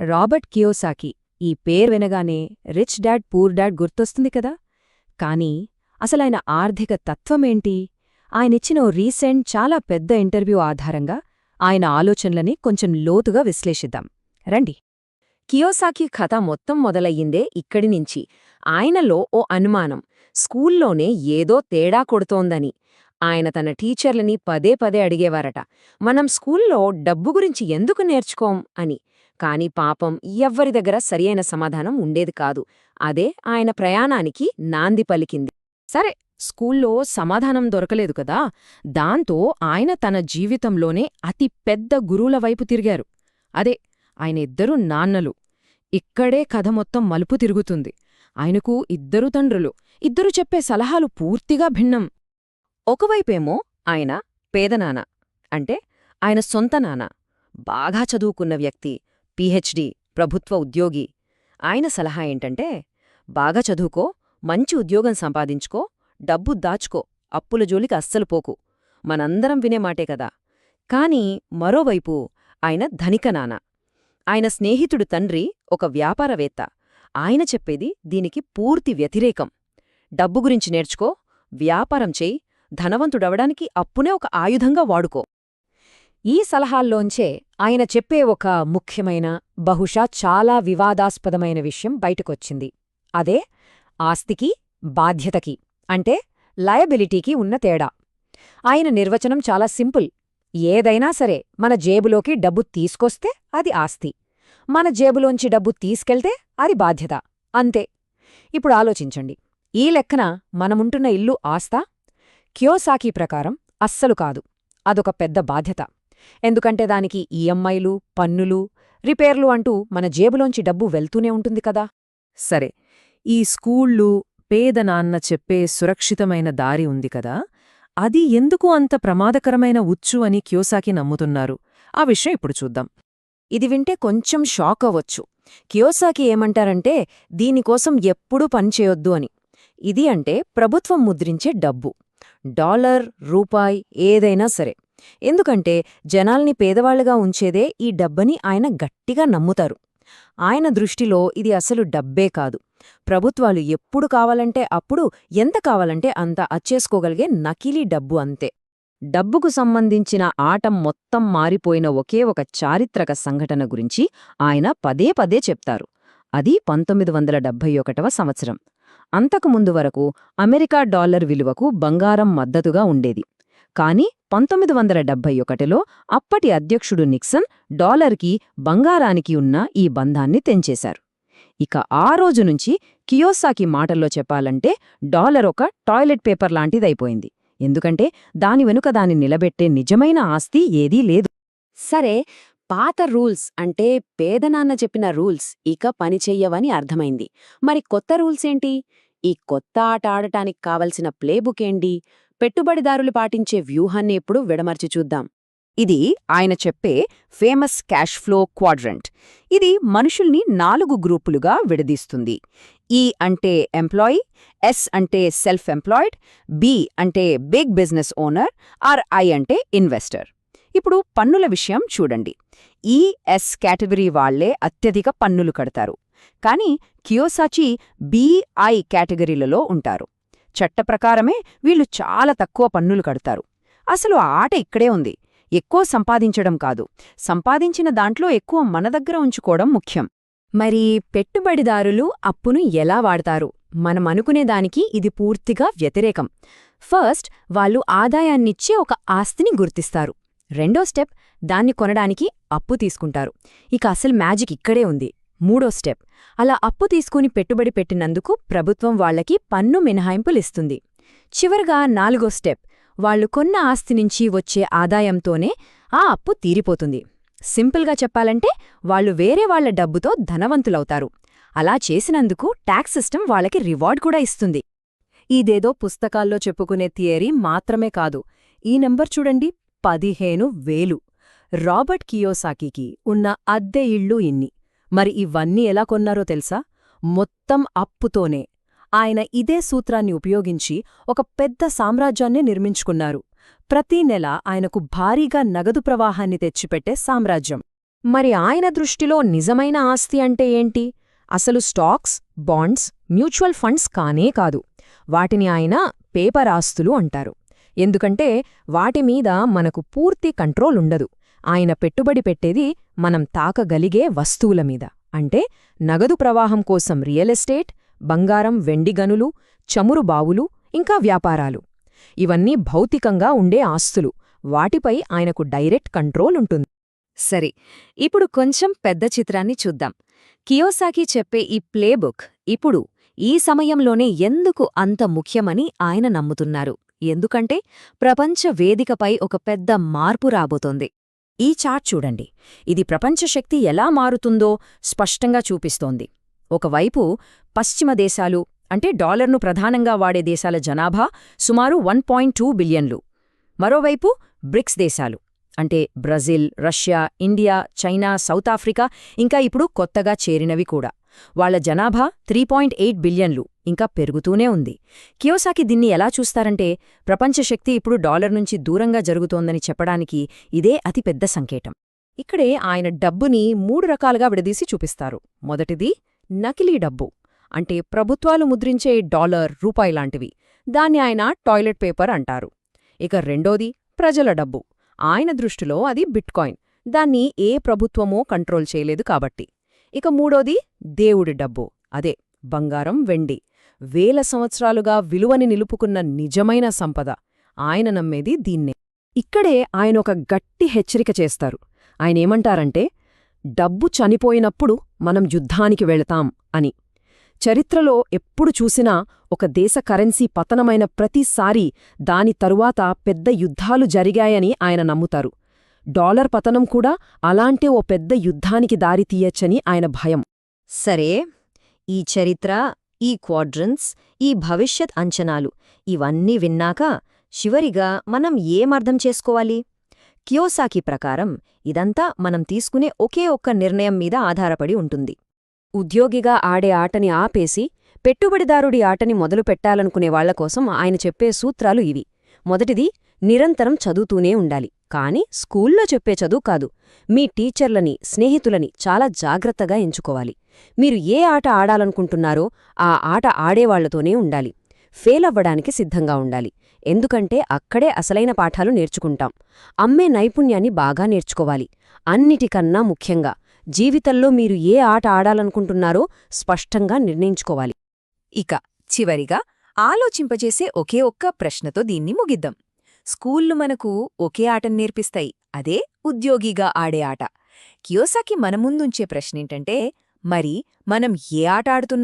Robert Kiyosaki ఈ పేరు వినగానే రిచ్ డాడ్ పూర్ డాడ్ గుర్తొస్తుంది కదా? కానీ అసలైన ఆర్థిక తత్వమేంటి? ఆయనిచ్చిన ఓ రీసెంట్ చాలా పెద్ద ఇంటర్వ్యూ ఆధారంగా ఆయన ఆలోచనలని కొంచెం లోతుగా విశ్లేషిద్దాం. రండి. కియోసాకి కథ మొత్తం మొదలయ్యిందే ఇక్కడి నుంచి. ఆయనలో ఓ అనుమానం. స్కూల్లోనే ఏదో తేడా కొడుతోందని. ఆయన తన టీచర్లని పదే పదే అడిగేవారట. మనం స్కూల్లో డబ్బు గురించి ఎందుకు నేర్చుకోం? అని. కాని పాపం ఎవ్వరి దగ్గర సరియైన సమాధానం ఉండేది కాదు. అదే ఆయన ప్రయాణానికి నాంది పలికింది. సరే స్కూల్లో సమాధానం దొరకలేదు కదా. దాంతో ఆయన తన జీవితంలోనే అతి పెద్ద గురువుల వైపు తిరిగారు. అదే ఆయన ఇద్దరు నాన్నలు. ఇక్కడే కథ మొత్తం మలుపు తిరుగుతుంది. ఆయనకు ఇద్దరు తండ్రులు. ఇద్దరు చెప్పే సలహాలు పూర్తిగా భిన్నం. ఒకవైపేమో ఆయన పేదనాన్న. అంటే ఆయన సొంత నాన్న. బాగా చదువుకున్న వ్యక్తి. పీహెచ్డీ ప్రభుత్వ ఉద్యోగి. ఆయన సలహా ఏంటంటే బాగా చదువుకో మంచి ఉద్యోగం సంపాదించుకో డబ్బు దాచుకో అప్పుల జోలికి అస్సలు పోకు. మనందరం వినే మాటే కదా. కాని మరోవైపు ఆయన ధనిక నాన్న. ఆయన స్నేహితుడు తండ్రి ఒక వ్యాపారవేత్త. ఆయన చెప్పేది దీనికి పూర్తి వ్యతిరేకం. డబ్బు గురించి నేర్చుకో వ్యాపారం చేయి ధనవంతుడవడానికి అప్పునే ఒక ఆయుధంగా వాడుకో. ఈ సలహాల్లోంచే ఆయన చెప్పే ఒక ముఖ్యమైన బహుశా చాలా వివాదాస్పదమైన విషయం బయటకొచ్చింది. అదే ఆస్తికి బాధ్యతకి అంటే లయబిలిటీకి ఉన్న తేడా. ఆయన నిర్వచనం చాలా సింపుల్. ఏదైనా సరే మన జేబులోకి డబ్బు తీసుకొస్తే అది ఆస్తి. మన జేబులోంచి డబ్బు తీసుకెళ్తే అది బాధ్యత. అంతే. ఇప్పుడు ఆలోచించండి. ఈ లెక్కన మనముంటున్న ఇల్లు ఆస్తా క్యోసాకీ ప్రకారం అస్సలు కాదు. అదొక పెద్ద బాధ్యత. ఎందుకంటే దానికి ఈఎంఐలు పన్నులు రిపేర్లు అంటూ మన జేబులోంచి డబ్బు వెళ్తూనే ఉంటుంది కదా. సరే ఈ స్కూళ్ళు పేద నాన్న చెప్పే సురక్షితమైన దారి ఉంది కదా. అది ఎందుకు అంత ప్రమాదకరమైన ఉచ్చు అని క్యోసాకి నమ్ముతున్నారు? ఆ విషయం ఇప్పుడు చూద్దాం. ఇది వింటే కొంచెం షాక్ అవ్వచ్చు. కియోసాకి ఏమంటారంటే దీనికోసం ఎప్పుడూ పనిచేయొద్దు అని. ఇది అంటే ప్రభుత్వం ముద్రించే డబ్బు. డాలర్ రూపాయి ఏదైనా సరే. ఎందుకంటే జనాల్ని పేదవాళ్ళుగా ఉంచేదే ఈ డబ్బని ఆయన గట్టిగా నమ్ముతారు. ఆయన దృష్టిలో ఇది అసలు డబ్బే కాదు. ప్రభుత్వాలు ఎప్పుడు కావాలంటే అప్పుడు ఎంత కావాలంటే అంత అచ్చేసుకోగలిగే నకిలీ డబ్బు అంతే. డబ్బుకు సంబంధించిన ఆటం మొత్తం మారిపోయిన ఒకే ఒక చారిత్రక సంఘటన గురించి ఆయన పదే పదే చెప్తారు. అది పంతొమ్మిది వందల డెబ్భై ఒకటవ సంవత్సరం. అంతకుముందు వరకు అమెరికా డాలర్ విలువకు బంగారం మద్దతుగా ఉండేది. కాని పంతొమ్మిది వందల డెబ్బై ఒకటిలో అప్పటి అధ్యక్షుడు నిక్సన్ డాలర్కి బంగారానికి ఉన్న ఈ బంధాన్ని తెంచేశారు. ఇక ఆ రోజు నుంచి కియోసాకి మాటల్లో చెప్పాలంటే డాలర్ ఒక టాయిలెట్ పేపర్ లాంటిదైపోయింది. ఎందుకంటే దాని వెనుక దాన్ని నిలబెట్టే నిజమైన ఆస్తి ఏదీ లేదు. సరే పాత రూల్స్ అంటే పేదనాన్న చెప్పిన రూల్స్ ఇక పనిచెయ్యవని అర్థమైంది. మరి కొత్త రూల్స్ ఏంటి ఈ కొత్త ఆట ఆడటానికి కావలసిన ప్లేబుక్ ఏంటి పెట్టుబడిదారులు పాటించే వ్యూహాన్ని ఇప్పుడు విడమర్చి చూద్దాం. ఇది ఆయన చెప్పే ఫేమస్ క్యాష్ ఫ్లో క్వాడ్రంట్. ఇది మనుషుల్ని నాలుగు గ్రూపులుగా విడదీస్తుంది. ఈ అంటే ఎంప్లాయీ ఎస్ అంటే సెల్ఫ్ ఎంప్లాయిడ్ బి అంటే big business owner or I అంటే ఇన్వెస్టర్. ఇప్పుడు పన్నుల విషయం చూడండి. ఈ ఎస్ కేటగిరీ వాళ్ళే అత్యధిక పన్నులు కడతారు. కానీ కియోసాచి బిఐ కేటగిరీలలో ఉంటారు. చట్టప్రకారమే వీళ్ళు చాలా తక్కువ పన్నులు కడతారు. అసలు ఆ ఆట ఇక్కడే ఉంది. ఎక్కువ సంపాదించడం కాదు. సంపాదించిన దాంట్లో ఎక్కువ మన దగ్గర ఉంచుకోవడం ముఖ్యం. మరి పెట్టుబడిదారులు అప్పును ఎలా వాడతారు? మనం అనుకునేదానికి ఇది పూర్తిగా వ్యతిరేకం. ఫస్ట్ వాళ్ళు ఆదాయాన్నిచ్చే ఒక ఆస్తిని గుర్తిస్తారు. రెండో స్టెప్ దాన్ని కొనడానికి అప్పు తీసుకుంటారు. ఇక అసలు మ్యాజిక్ ఇక్కడే ఉంది. మూడో స్టెప్. అలా అప్పు తీసుకుని పెట్టుబడి పెట్టినందుకు ప్రభుత్వం వాళ్ళకి పన్ను మినహాయింపులిస్తుంది. చివరగా నాలుగో స్టెప్. వాళ్ళు కొన్న ఆస్తి నుంచి వచ్చే ఆదాయంతోనే ఆ అప్పు తీరిపోతుంది. సింపుల్గా చెప్పాలంటే వాళ్ళు వేరే వాళ్ళ డబ్బుతో ధనవంతులవుతారు. అలా చేసినందుకు ట్యాక్స్ సిస్టమ్ వాళ్ళకి రివార్డ్ కూడా ఇస్తుంది. ఇదేదో పుస్తకాల్లో చెప్పుకునే థియరీ మాత్రమే కాదు. ఈ నెంబర్ చూడండి పదిహేను వేలు. రాబర్ట్ కియోసాకికి ఉన్న అద్దె ఇళ్ళు ఇన్ని. మరి ఇవన్నీ ఎలా కొన్నారో తెలుసా? మొత్తం అప్పుతోనే. ఆయన ఇదే సూత్రాన్ని ఉపయోగించి ఒక పెద్ద సామ్రాజ్యాన్నే నిర్మించుకున్నారు. ప్రతీ నెల ఆయనకు భారీగా నగదు ప్రవాహాన్ని తెచ్చిపెట్టే సామ్రాజ్యం. మరి ఆయన దృష్టిలో నిజమైన ఆస్తి అంటే ఏంటి? అసలు స్టాక్స్ బాండ్స్ మ్యూచువల్ ఫండ్స్ కానే కాదు. వాటిని ఆయన పేపర్ ఆస్తులు అంటారు. ఎందుకంటే వాటి మీద మనకు పూర్తి కంట్రోల్ ఉండదు. ఆయన పెట్టుబడి పెట్టేది మనం తాకగలిగే వస్తువుల మీద. అంటే నగదు ప్రవాహం కోసం రియల్ ఎస్టేట్ బంగారం వెండి గనులు చమురు బావులు ఇంకా వ్యాపారాలు. ఇవన్నీ భౌతికంగా ఉండే ఆస్తులు. వాటిపై ఆయనకు డైరెక్ట్ కంట్రోల్ ఉంటుంది. సరే ఇప్పుడు కొంచెం పెద్ద చిత్రాన్ని చూద్దాం. కియోసాకి చెప్పే ఈ ప్లేబుక్ ఇప్పుడు ఈ సమయంలోనే ఎందుకు అంత ముఖ్యమని ఆయన నమ్ముతున్నారు. ఎందుకంటే ప్రపంచ వేదికపై ఒక పెద్ద మార్పు రాబోతోంది. ఈ చార్ట్ చూడండి. ఇది ప్రపంచ శక్తి ఎలా మారుతుందో స్పష్టంగా చూపిస్తోంది. ఒకవైపు పశ్చిమ దేశాలు అంటే డాలర్ను ప్రధానంగా వాడే దేశాల జనాభా సుమారు వన్ పాయింట్ టూ బిలియన్లు. మరోవైపు బ్రిక్స్ దేశాలు. అంటే Brazil Russia India China South Africa ఇంకా ఇప్పుడు కొత్తగా చేరినవి కూడా. వాళ్ళ జనాభా త్రీ పాయింట్ ఎయిట్ బిలియన్లు ఇంకా పెరుగుతూనే ఉంది. కియోసాకి దీన్ని ఎలా చూస్తారంటే ప్రపంచ శక్తి ఇప్పుడు డాలర్ నుంచి దూరంగా జరుగుతోందని చెప్పడానికి ఇదే అతిపెద్ద సంకేతం. ఇక్కడే ఆయన డబ్బుని మూడు రకాలుగా విడదీసి చూపిస్తారు. మొదటిది నకిలీ డబ్బు. అంటే ప్రభుత్వాలు ముద్రించే డాలర్ రూపాయి లాంటివి. దాన్ని ఆయన టాయిలెట్ పేపర్ అంటారు. ఇక రెండోది ప్రజల డబ్బు. ఆయన దృష్టిలో అది బిట్కాయిన్. దాన్ని ఏ ప్రభుత్వమో కంట్రోల్ చేయలేదు కాబట్టి. ఇక మూడోది దేవుడి డబ్బు. అదే బంగారం వెండి. వేల సంవత్సరాలుగా విలువని నిలుపుకున్న నిజమైన సంపద. ఆయన నమ్మేది దీన్నే. ఇక్కడే ఆయన ఒక గట్టి హెచ్చరిక చేస్తారు. ఆయనేమంటారంటే డబ్బు చనిపోయినప్పుడు మనం యుద్ధానికి వెళతాం అని. చరిత్రలో ఎప్పుడు చూసినా ఒక దేశ కరెన్సీ పతనమైన ప్రతిసారీ దాని తరువాత పెద్ద యుద్ధాలు జరిగాయని ఆయన నమ్ముతారు. డాలర్ పతనం కూడా అలాంటే ఓ పెద్ద యుద్ధానికి దారితీయచ్చని ఆయన భయం. సరే ఈ చరిత్ర ఈ క్వాడ్రన్స్ ఈ భవిష్యత్ అంచనాలు ఇవన్నీ విన్నాక చివరిగా మనం ఏమర్థం చేసుకోవాలి? కియోసాకి ప్రకారం ఇదంతా మనం తీసుకునే ఒకే ఒక్క నిర్ణయం మీద ఆధారపడి ఉంటుంది. ఉద్యోగిగా ఆడే ఆటని ఆపేసి పెట్టుబడిదారుడి ఆటని మొదలు పెట్టాలనుకునే వాళ్ళకోసం ఆయన చెప్పే సూత్రాలు ఇవి. మొదటిది నిరంతరం చదువుతూనే ఉండాలి. కాని స్కూల్లో చెప్పే చదువు కాదు. మీ టీచర్లని స్నేహితులని చాలా జాగ్రత్తగా ఎంచుకోవాలి. మీరు ఏ ఆట ఆడాలనుకుంటున్నారో ఆ ఆట ఆడేవాళ్ళతోనే ఉండాలి. ఫెయిల్ అవ్వడానికి సిద్ధంగా ఉండాలి. ఎందుకంటే అక్కడే అసలైన పాఠాలు నేర్చుకుంటాం. అమ్మే నైపుణ్యాన్ని బాగా నేర్చుకోవాలి. అన్నిటికన్నా ముఖ్యంగా జీవితంలో మీరు ఏ ఆట ఆడాలనుకుంటున్నారో స్పష్టంగా నిర్ణయించుకోవాలి. ఇక చివరిగా ఆలోచింపజేసే ఒకే ఒక్క ప్రశ్నతో దీన్ని ముగిద్దాం. స్కూళ్ళు మనకు ఒకే ఆటను నేర్పిస్తాయి. అదే ఉద్యోగిగా ఆడే ఆట. కియోసాకి మన ముందుంచే ప్రశ్నేంటంటే మరి మనం ఏ ఆట ఆడుతున్నా?